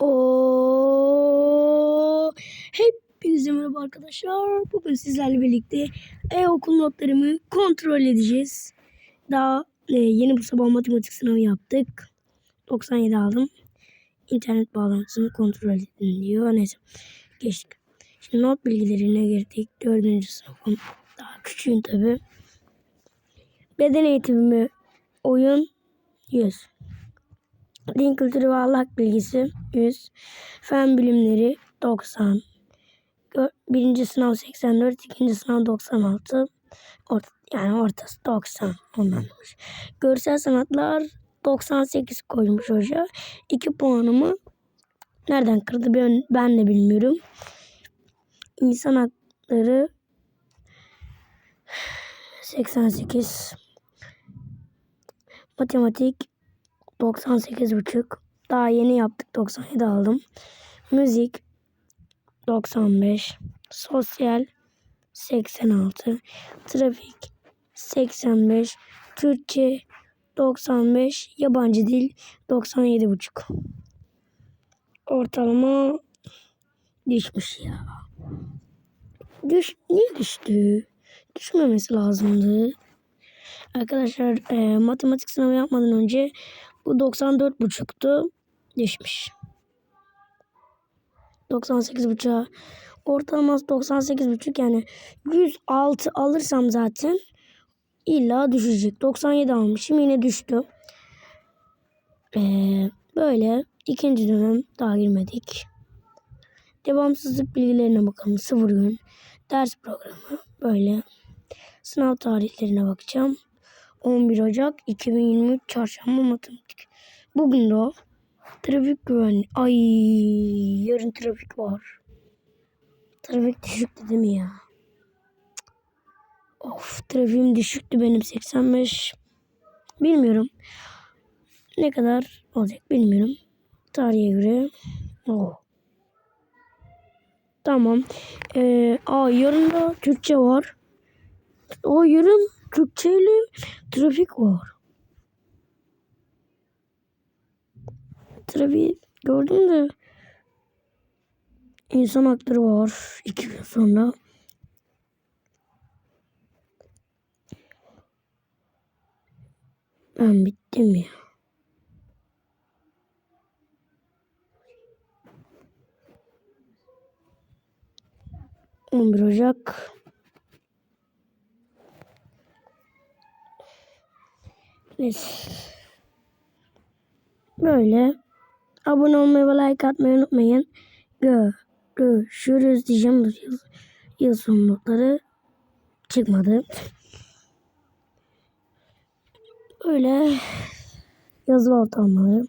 O Hepinize merhaba arkadaşlar. Bugün sizlerle birlikte e-okul notlarımı kontrol edeceğiz. Daha e, yeni bu sabah matematik sınavı yaptık. 97 aldım. İnternet bağlantısını kontrol edin diyor. Neyse geçtik. Şimdi not bilgilerine girdik. Dördüncü sınıfım. Daha küçüğüm tabi. Beden eğitimi oyun 100. Din kültürü ve ahlak bilgisi 100. Fen bilimleri 90. Gö- Birinci sınav 84, ikinci sınav 96. Orta, yani ortası 90. Ondan olmuş. Görsel sanatlar 98 koymuş hoca. 2 puanımı nereden kırdı ben, ben de bilmiyorum. İnsan hakları 88. Matematik 98,5. Daha yeni yaptık 97 aldım. Müzik 95. Sosyal 86. Trafik 85. Türkçe 95. Yabancı dil 97,5. Ortalama düşmüş ya. Düş, niye düştü? Düşmemesi lazımdı. Arkadaşlar e, matematik sınavı yapmadan önce bu 94,5'tu. Düşmüş. 98,5'a ortalaması 98,5 yani 106 alırsam zaten illa düşecek. 97 almışım yine düştü. E, böyle ikinci dönem daha girmedik. Devamsızlık bilgilerine bakalım. Sıfır gün. Ders programı böyle. Sınav tarihlerine bakacağım. 11 Ocak 2023 Çarşamba Matematik. Bugün de. Trafik güvenliği. Ay yarın trafik var. Trafik düşüktü değil mi ya? Of trafiğim düşüktü benim 85. Bilmiyorum. Ne kadar olacak bilmiyorum. Tarihe göre. Oh. Tamam. Ee, aa yarın da Türkçe var. O yarın Türkçeyle trafik var. Trafik gördüm de insan hakları var iki gün sonra. Ben bittim ya. On Ocak Neyse. Böyle. Abone olmayı ve like atmayı unutmayın. Görüşürüz diyeceğim. Yıl, yıl sonu notları çıkmadı. Böyle yazılı ortalamaları.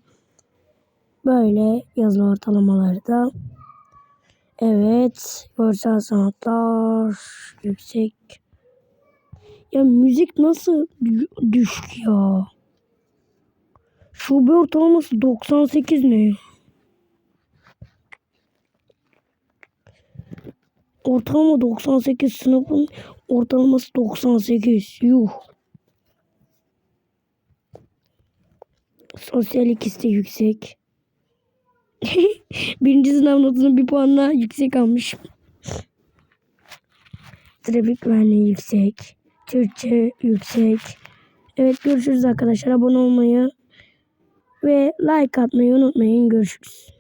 Böyle yazılı ortalamaları da. Evet. Görsel sanatlar yüksek. Ya müzik nasıl dü- düşük ya? Şube ortalaması 98 ne? Ortalama 98 sınıfın ortalaması 98. Yuh. Sosyal ikisi de yüksek. Birinci sınav notunu bir puanla yüksek almış. Trafik güvenliği yüksek. Türkçe yüksek. Evet görüşürüz arkadaşlar. Abone olmayı ve like atmayı unutmayın. Görüşürüz.